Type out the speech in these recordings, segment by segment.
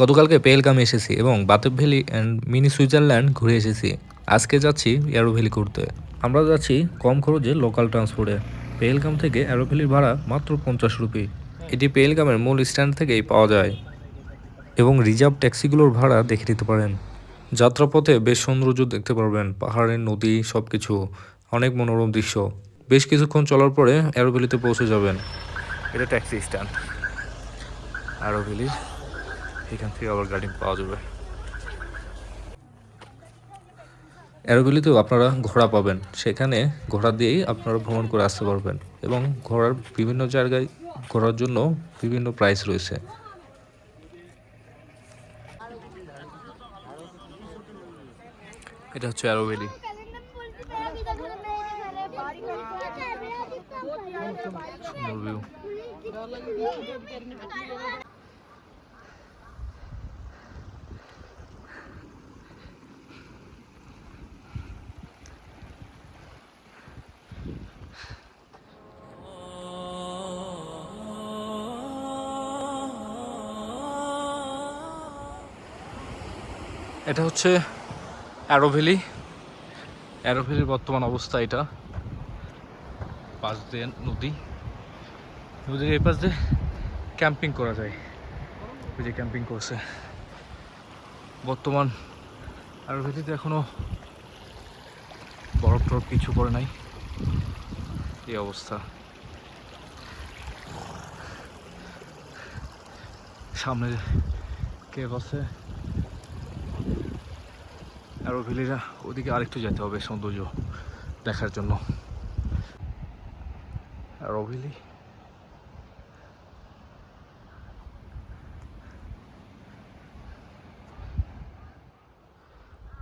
গতকালকে পেহেলগামে এসেছি এবং Betaab valley and mini Switzerland ঘুরে এসেছি। আজকে যাচ্ছি অ্যারো ভ্যালি ঘুরতে আমরা যাচ্ছি কম খরচে লোকাল ট্রান্সপোর্টে পেহেলগাম থেকে অ্যারো ভ্যালির ভাড়া মাত্র পঞ্চাশ রুপি। এটি পেহেলগামের মূল স্ট্যান্ড থেকেই পাওয়া যায়। এবং রিজার্ভ ট্যাক্সিগুলোর ভাড়া দেখে নিতে পারেন। যাত্রাপথে বেশ সৌন্দর্য দেখতে পারবেন। পাহাড়ের নদী সব কিছু অনেক মনোরম দৃশ্য। বেশ কিছুক্ষণ চলার পরে অ্যারোভ্যালিতে পৌঁছে যাবেন। এটা ট্যাক্সি স্ট্যান্ড। অ্যারোভ্যালির এখান থেকে আবার গাড়ি পাওয়া যাবে। অ্যারোভ্যালিতেও আপনারা ঘোড়া পাবেন। সেখানে ঘোড়া দিয়েই আপনারা ভ্রমণ করে আসতে পারবেন এবং ঘোড়ার বিভিন্ন জায়গায় ঘোরার জন্য বিভিন্ন প্রাইস রয়েছে। এটা হচ্ছে অ্যারোভ্যালি সুন্দর ভিউ এটা হচ্ছে অ্যারোভ্যালি অ্যারোভ্যালির বর্তমান অবস্থা এটা। পাশ দিয়ে নদী। নদীর এই পাশ দিয়ে ক্যাম্পিং করা যায়। ওই যে ক্যাম্পিং করছে। বর্তমান অ্যারোভ্যালিতে এখনও বরফ টরফ কিছু পড়ে নাই। এই অবস্থা। সামনে কেভ আছে আরও ভ্যালিরা ওদিকে আরেকটু যেতে হবে সৌন্দর্য দেখার জন্য।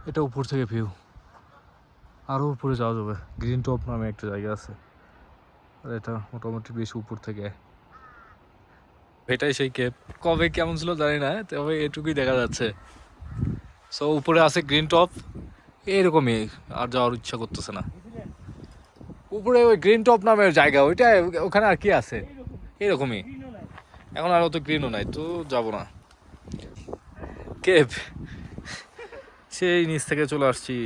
এটা উপর থেকে ভিউ আরও উপরে যাওয়া যাবে। গ্রিন টপ নামে একটা জায়গা আছে। আর এটা মোটামুটি বেশ উপর থেকে। এটাই সেই কেপ কবে কেমন ছিল জানি না, তবে এটুকুই দেখা যাচ্ছে। সো উপরে আছে গ্রিন টপ এরকমই আর যাওয়ার ইচ্ছা করতেছে না। উপরে ওই গ্রিন টপ নামের জায়গা, ওইটা ওখানে আর কি আছে? এরকমই। এখন আর অত গ্রিনও নাই, তো যাব না। কেপ। সেই নিচ থেকে চলে আসছি।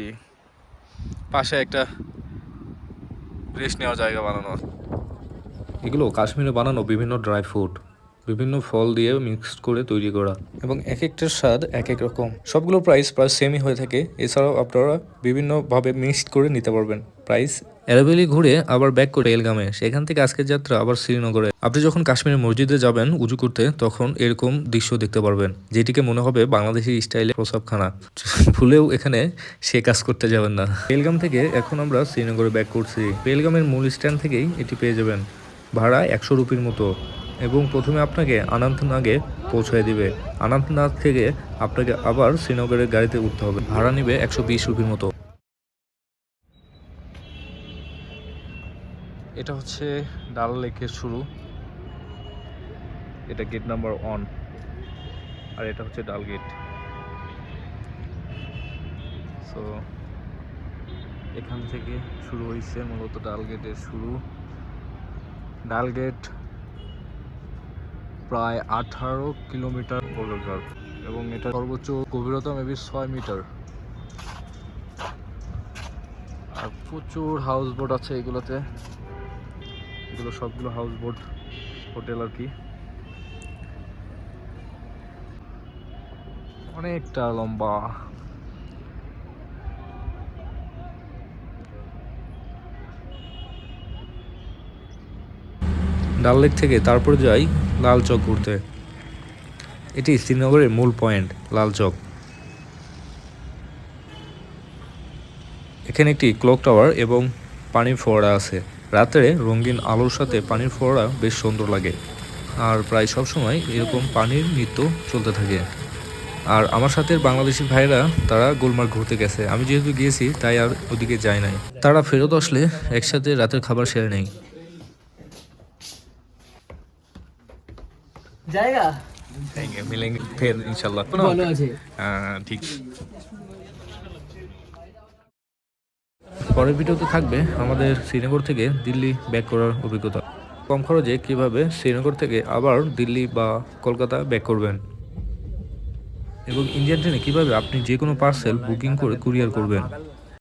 পাশে একটা রেস্ট নেওয়ার জায়গা বানানো এগুলো কাশ্মীরে বানানো বিভিন্ন ড্রাই ফ্রুট। বিভিন্ন ফল দিয়ে মিক্সড করে তৈরি করা। এবং এক একটার স্বাদ এক এক রকম। সবগুলো প্রাইস প্রায় সেমই হয়ে থাকে। এছাড়াও আপনারা বিভিন্নভাবে মিক্সড করে নিতে পারবেন। প্রাইস অ্যারাবেলি ঘুরে আবার ব্যাক করে এলগামে সেখান থেকে আজকের যাত্রা আবার শ্রীনগরে। আপনি যখন কাশ্মীরের মসজিদে যাবেন উজু করতে তখন এরকম দৃশ্য দেখতে পারবেন যেটিকে মনে হবে বাংলাদেশি স্টাইলে প্রসাবখানা ভুলেও এখানে সে কাজ করতে যাবেন না। বেলগাম থেকে এখন আমরা শ্রীনগরে ব্যাক করছি। বেলগামের মূল স্ট্যান্ড থেকেই এটি পেয়ে যাবেন। ভাড়া একশো রুপির মতো। এবং প্রথমে আপনাকে আনন্তনাগে পৌঁছায় দিবে। আনন্তনাগ থেকে আপনাকে আবার শ্রীনগরের গাড়িতে উঠতে হবে। ভাড়া নিবে একশো বিশ রুপির মতো। এটা হচ্ছে ডাল লেকের শুরু। এটা গেট নাম্বার ওয়ান আর এটা হচ্ছে ডাল গেট সো এখান থেকে শুরু হয়েছে মূলত ডাল গেটের শুরু। ডাল গেট প্রায় আঠারো কিলোমিটার বর্গাকার এবং এটা সর্বোচ্চ গভীরতা মেবি ছয় মিটার। আর প্রচুর হাউস বোট আছে এগুলোতে। এগুলো সবগুলো হাউস বোট হোটেল আর কি। অনেকটা লম্বা। ডাল লেক থেকে তারপর যাই লাল চক ঘুরতে। এটি শ্রীনগরের মূল পয়েন্ট, লাল চক। এখানে একটি ক্লক টাওয়ার এবং পানির ফোয়ারা আছে। রাত্রে রঙিন আলোর সাথে পানির ফোয়ারা বেশ সুন্দর লাগে। আর প্রায় সব সময় এরকম পানির নৃত্য চলতে থাকে। আর আমার সাথে বাংলাদেশি ভাইরা তারা গোলমার্গ ঘুরতে গেছে। আমি যেহেতু গিয়েছি, তাই আর ওদিকে যাই নাই। তারা ফেরত আসলে একসাথে রাতের খাবার সেরে নেই জায়গা मिलेंगे फिर इंशाल्लाह ভালো আছে हाँ ठीक পরের ভিডিওতে থাকবে আমাদের শ্রীনগর থেকে দিল্লি ব্যাক করার অভিজ্ঞতা কম খরচে কিভাবে শ্রীনগর থেকে আবার দিল্লি বা কলকাতা ব্যাক করবেন এবং ইন্ডিয়ান ট্রেনে কীভাবে আপনি যে কোনো পার্সেল বুকিং করে কুরিয়ার করবেন